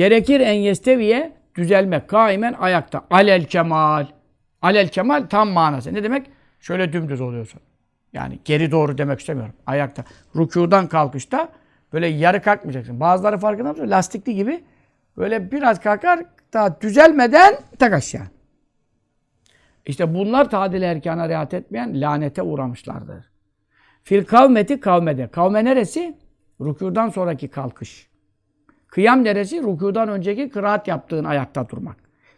Gerekir en yesteviye düzelmek. Kaimen ayakta. Alel kemal. Alel kemal tam manası. Ne demek? Şöyle dümdüz oluyorsun. Yani geri doğru demek istemiyorum. Ayakta. Rükudan kalkışta böyle yarı kalkmayacaksın. Bazıları farkında mısın? Lastikli gibi böyle biraz kalkar daha düzelmeden tak aşağı. İşte bunlar tadil erkana riayet etmeyen lanete uğramışlardır. Fil kavmeti kavmede. Kavme neresi? Rükudan sonraki kalkış. Kıyam neresi? Rükudan önceki kıraat yaptığın ayakta durmak.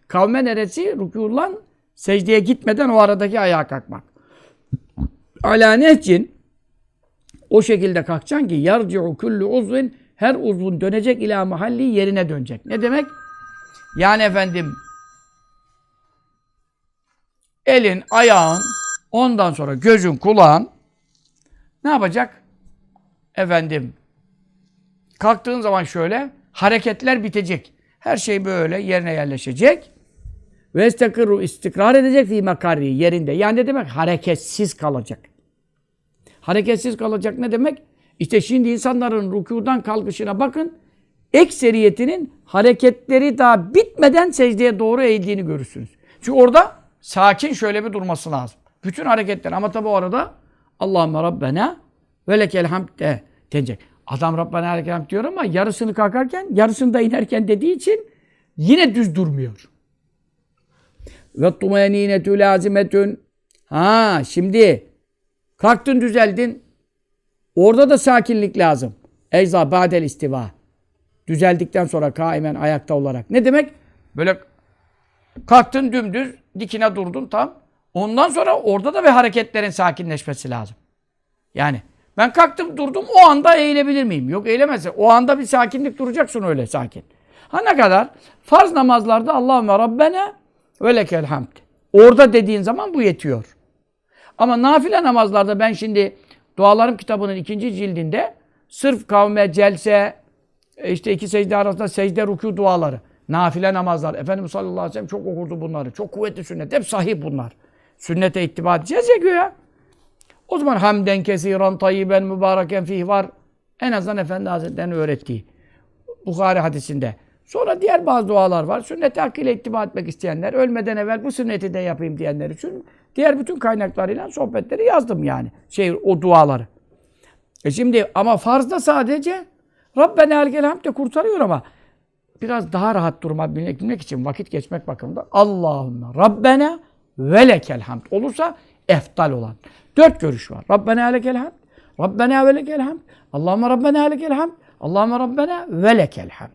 Kavme neresi? Rükudan secdeye gitmeden o aradaki ayağa kalkmak. Ala nehcin o şekilde kalkacaksın ki yarci'u kullu uzvin her uzvun dönecek ila mahalli yerine dönecek. Ne demek? Yani efendim elin, ayağın, ondan sonra gözün, kulağın ne yapacak? Efendim kalktığın zaman şöyle hareketler bitecek. Her şey böyle yerine yerleşecek. Ve istekru istikrar edecek fi makarri yerinde. Yani ne demek? Hareketsiz kalacak. Hareketsiz kalacak ne demek? İşte şimdi insanların rükudan kalkışına bakın. Ekseriyetinin hareketleri daha bitmeden secdeye doğru eğildiğini görürsünüz. Çünkü orada sakin şöyle bir durması lazım. Bütün hareketler ama tabi o arada Allahümme Rabbena ve lekel hamd de denecek. Adam Rabbena hamd diyor ama yarısını kalkarken, yarısını da inerken dediği için yine düz durmuyor. Ve tumaninetü lazimetün. Ha şimdi kalktın düzeldin. Orada da sakinlik lazım. Eyza ba'del istiva. Düzeldikten sonra kaimen ayakta olarak. Ne demek? Böyle kalktın dümdüz, dikine durdun tam. Ondan sonra orada da bir hareketlerin sakinleşmesi lazım. Yani ben kalktım durdum o anda eğilebilir miyim? Yok eğilemezsin. O anda bir sakinlik duracaksın öyle sakin. Ha ne kadar? Farz namazlarda Allahümme Rabbena ve lekel hamd. Orada dediğin zaman bu yetiyor. Ama nafile namazlarda ben şimdi Dualarım kitabının ikinci cildinde sırf kavme, celse, e, işte iki secde arasında secde, rükû duaları, nafile namazlar. Efendimiz sallallahu aleyhi ve sellem çok okurdu bunları. Çok kuvvetli sünnet. Hep sahih bunlar. Sünnete ittiba edeceğiz ya güya. O zaman hamden kesiran tayyiben mübareken fih var. En azından Efendi Hazretleri'nin öğrettiği. Bukhari hadisinde. Sonra diğer bazı dualar var. Sünnete hakkıyla ittiba etmek isteyenler, ölmeden evvel bu sünneti de yapayım diyenler için diğer bütün kaynaklarıyla sohbetleri yazdım yani. Şey o duaları. E şimdi ama farzda sadece Rabbena elkel hamd de kurtarıyor ama biraz daha rahat durma bilmek için vakit geçmek bakımında Allahümme Rabbena ve lekel hamd olursa eftal olan. Dört görüş var. Rabbena lekel hamd, Rabbena ve lekel hamd, Allahümme Rabbena lekel hamd, Allahümme Rabbena ve hamd.